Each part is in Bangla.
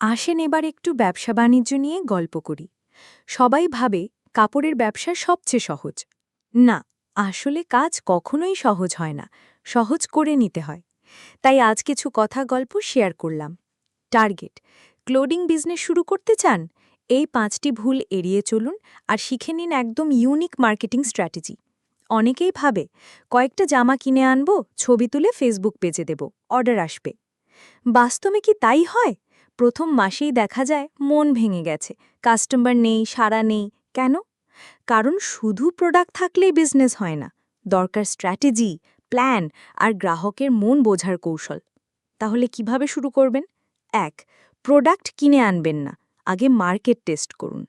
আসেন এবার একটু ব্যবসা বাণিজ্য নিয়ে গল্প করি। সবাই ভাবে কাপড়ের ব্যবসা সবচেয়ে সহজ। না, আসলে কাজ কখনোই সহজ হয় না, সহজ করে নিতে হয়। তাই আজ কিছু কথা গল্প শেয়ার করলাম। টার্গেট ক্লোডিং বিজনেস শুরু করতে চান? এই পাঁচটি ভুল এড়িয়ে চলুন আর শিখে নিন একদম ইউনিক মার্কেটিং স্ট্র্যাটেজি অনেকেই ভাবে, কয়েকটা জামা কিনে আনব, ছবি তুলে ফেসবুক পেজে দেব অর্ডার আসবে। বাস্তবে কি তাই হয়? প্রথম মাসেই দেখা যায় মন ভেঙে গেছে। কাস্টমার নেই, সাড়া নেই। কেন? কারণ শুধু প্রোডাক্ট থাকলেই বিজনেস হয় না। দরকার স্ট্র্যাটেজি প্ল্যান আর গ্রাহকের মন বোঝার কৌশল। তাহলে কীভাবে শুরু করবেন? এক প্রোডাক্ট কিনে আনবেন না। আগে মার্কেট টেস্ট করুন।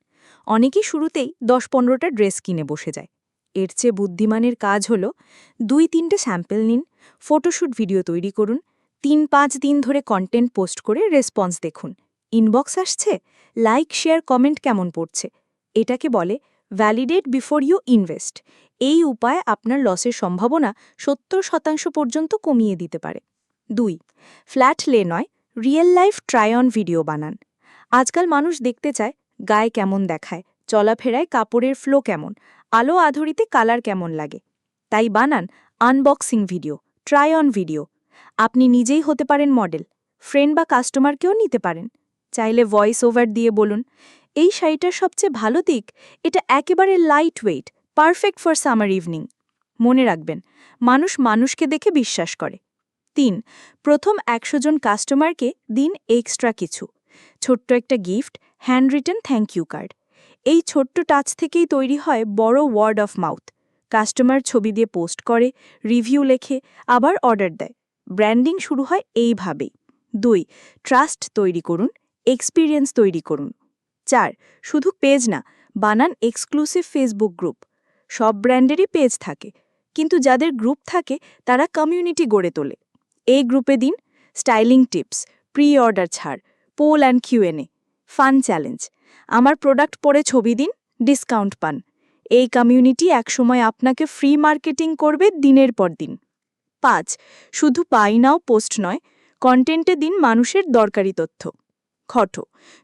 অনেকেই শুরুতেই দশ পনেরোটা ড্রেস কিনে বসে যায়। এর চেয়ে বুদ্ধিমানের কাজ হল দুই তিনটে স্যাম্পেল নিন ফটোশ্যুট ভিডিও তৈরি করুন তিন পাঁচ দিন ধরে কন্টেন্ট পোস্ট করে রেসপন্স দেখুন। ইনবক্স আসছে লাইক শেয়ার কমেন্ট কেমন পড়ছে? এটাকে বলে ভ্যালিডেট বিফোর ইউ ইনভেস্ট এই উপায় আপনার লসের সম্ভাবনা সত্তর শতাংশ পর্যন্ত কমিয়ে দিতে পারে। দুই ফ্ল্যাট লে নয় real life try on video বানান। আজকাল মানুষ দেখতে চায়, গায়ে কেমন দেখায়, চলাফেরায় কাপড়ের ফ্লো কেমন, আলো আধরিতে কালার কেমন লাগে। তাই বানান unboxing video try on video আপনি নিজেই হতে পারেন মডেল, ফ্রেন্ড বা কাস্টমারকেও নিতে পারেন। চাইলে ভয়েস ওভার দিয়ে বলুন, এই শাড়িটার সবচেয়ে ভালো দিক, এটা একেবারে light weight perfect for summer evening মনে রাখবেন, মানুষ মানুষকে দেখে বিশ্বাস করে। তিন, প্রথম একশো জন কাস্টমারকে দিন এক্সট্রা কিছু। ছোট্ট একটা gift handwritten thank you card এই ছোট্ট টাচ থেকেই তৈরি হয় বড় ওয়ার্ড অফ মাউথ কাস্টমার ছবি দিয়ে পোস্ট করে রিভিউ লেখে, আবার অর্ডার দেয়। ব্র্যান্ডিং শুরু হয় এইভাবেই। দুই, ট্রাস্ট তৈরি করুন, এক্সপিরিয়েন্স তৈরি করুন। চার, শুধু পেজ না, বানান এক্সক্লুসিভ ফেসবুক গ্রুপ। সব ব্র্যান্ডেরই পেজ থাকে, কিন্তু যাদের গ্রুপ থাকে, তারা কমিউনিটি গড়ে তোলে। এই গ্রুপে দিন, স্টাইলিং টিপস প্রি অর্ডার ছাড়, poll and Q and A fun challenge. আমার প্রোডাক্ট পরে ছবি দিন, ডিসকাউন্ট পান। এই কমিউনিটি একসময় আপনাকে ফ্রি মার্কেটিং করবে দিনের পর দিন। পাঁচ, শুধু পাই নাও, পোস্ট নয়, কন্টেন্টে দিন মানুষের দরকারি তথ্য। খট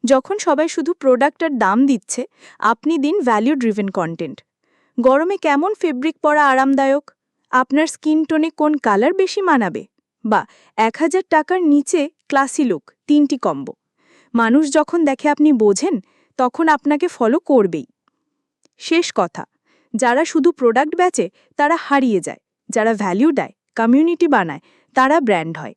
যখন সবাই শুধু প্রোডাক্ট আর দাম দিচ্ছে, আপনি দিন ভ্যালু ড্রিভেন কন্টেন্ট গরমে কেমন ফেব্রিক পরা আরামদায়ক? আপনার স্কিন টোনে কোন কালার বেশি মানাবে? বা, এক হাজার টাকার নিচে ক্লাসি লুক তিনটি কম্বো মানুষ যখন দেখে আপনি বোঝেন, তখন আপনাকে ফলো করবেই। শেষ কথা, যারা শুধু প্রোডাক্ট বেচে, তারা হারিয়ে যায়, যারা ভ্যালু দেয়। কমিউনিটি বানায় তারা ব্র্যান্ড হয়।